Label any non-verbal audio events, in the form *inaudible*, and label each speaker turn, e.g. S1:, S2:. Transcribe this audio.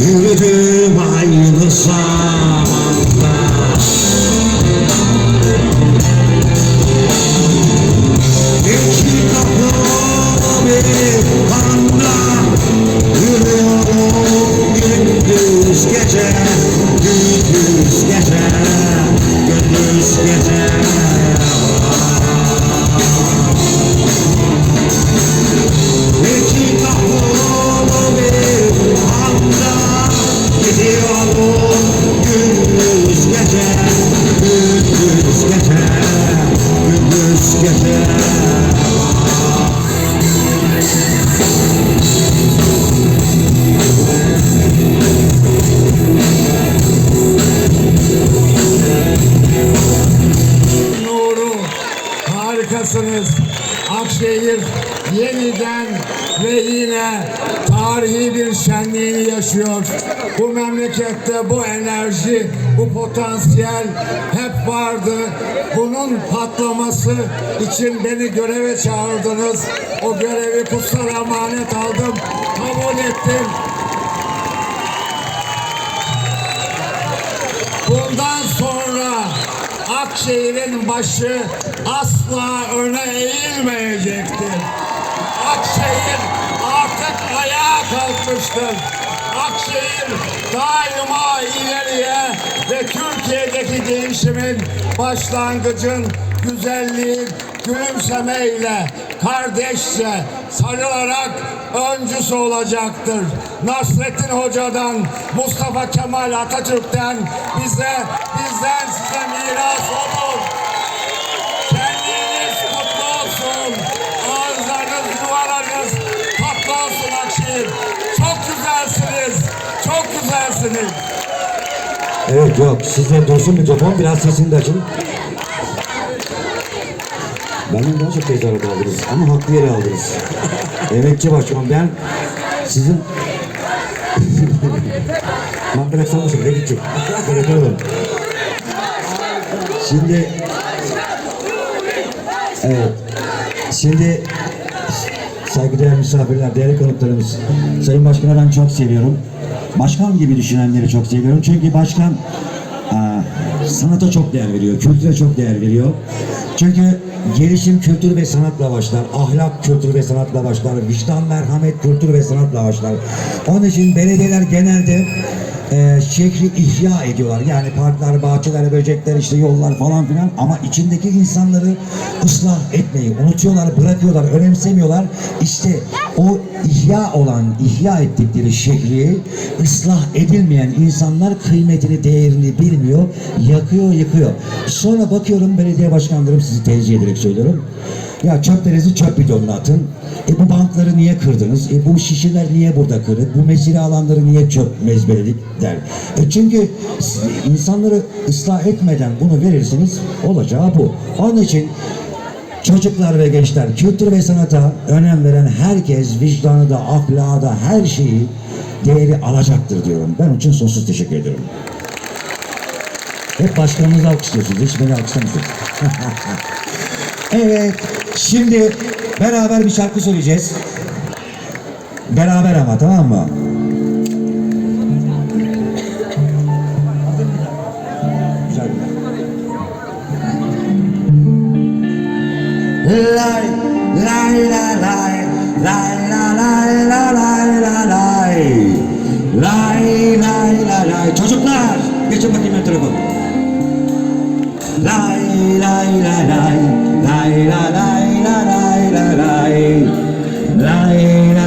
S1: Here it
S2: is. andar Akşehir yeniden ve yine tarihi bir şenliğini yaşıyor. Bu memlekette bu enerji, bu potansiyel hep vardı. Bunun patlaması için beni göreve çağırdınız. O görevi kutsal emanet aldım, kabul ettim. Bundan Akşehir'in başı asla öne eğilmeyecektir. Akşehir artık ayağa kalkmıştır. Akşehir daima ileriye ve Türkiye'deki değişimin başlangıcın güzelliği, gülümsemeyle, kardeşçe sarılarak öncüsü olacaktır. Nasrettin Hoca'dan, Mustafa Kemal Atatürk'ten bize, bizden size miras olur. Şenliğiniz kutlu olsun. Ağızlarınız, yuvalarınız tatlı olsun Akşehir. Çok güzelsiniz. Çok güzelsiniz.
S1: Evet yok size dursun mikrofon biraz sesini de açın. Benden daha çok tezahürat aldınız ama haklı yere aldınız. Emekçi başkanım ben sizin Ben bıraksam mısın? Ne gidecek? Bırakalım. Şimdi Evet. Şimdi saygıdeğer misafirler, değerli konuklarımız. Sayın Başkan'a ben çok seviyorum. Başkan gibi düşünenleri çok seviyorum. Çünkü başkan sanata çok değer veriyor, kültüre çok değer veriyor. Çünkü gelişim kültür ve sanatla başlar, ahlak kültür ve sanatla başlar, vicdan, merhamet kültür ve sanatla başlar. Onun için belediyeler genelde e, şehri ihya ediyorlar. Yani parklar, bahçeler, böcekler, işte yollar falan filan ama içindeki insanları ıslah etmeyi unutuyorlar, bırakıyorlar, önemsemiyorlar. İşte o ihya olan, ihya ettikleri şehri ıslah edilmeyen insanlar kıymetini, değerini bilmiyor, yakıyor, yıkıyor. Sonra bakıyorum belediye başkanlarım sizi tercih ederek söylüyorum. Ya çöplerinizi çöp bidonuna atın. E bu bankları niye kırdınız? E bu şişeler niye burada kırık? Bu mesire alanları niye çöp mezbeledik der. E çünkü insanları ıslah etmeden bunu verirsiniz olacağı bu. Onun için çocuklar ve gençler kültür ve sanata önem veren herkes vicdanı da ahlakı da her şeyi değeri alacaktır diyorum. Ben onun için sonsuz teşekkür ediyorum. Hep başkanınızı alkışlıyorsunuz. Hiç beni alkışlamıyorsunuz. *laughs* Evet, şimdi beraber bir şarkı söyleyeceğiz. Beraber ama tamam mı? Chowpatty মাত্র গল্প লাই লাই লাই লাই লাই লাই লাই লাই লাই লাই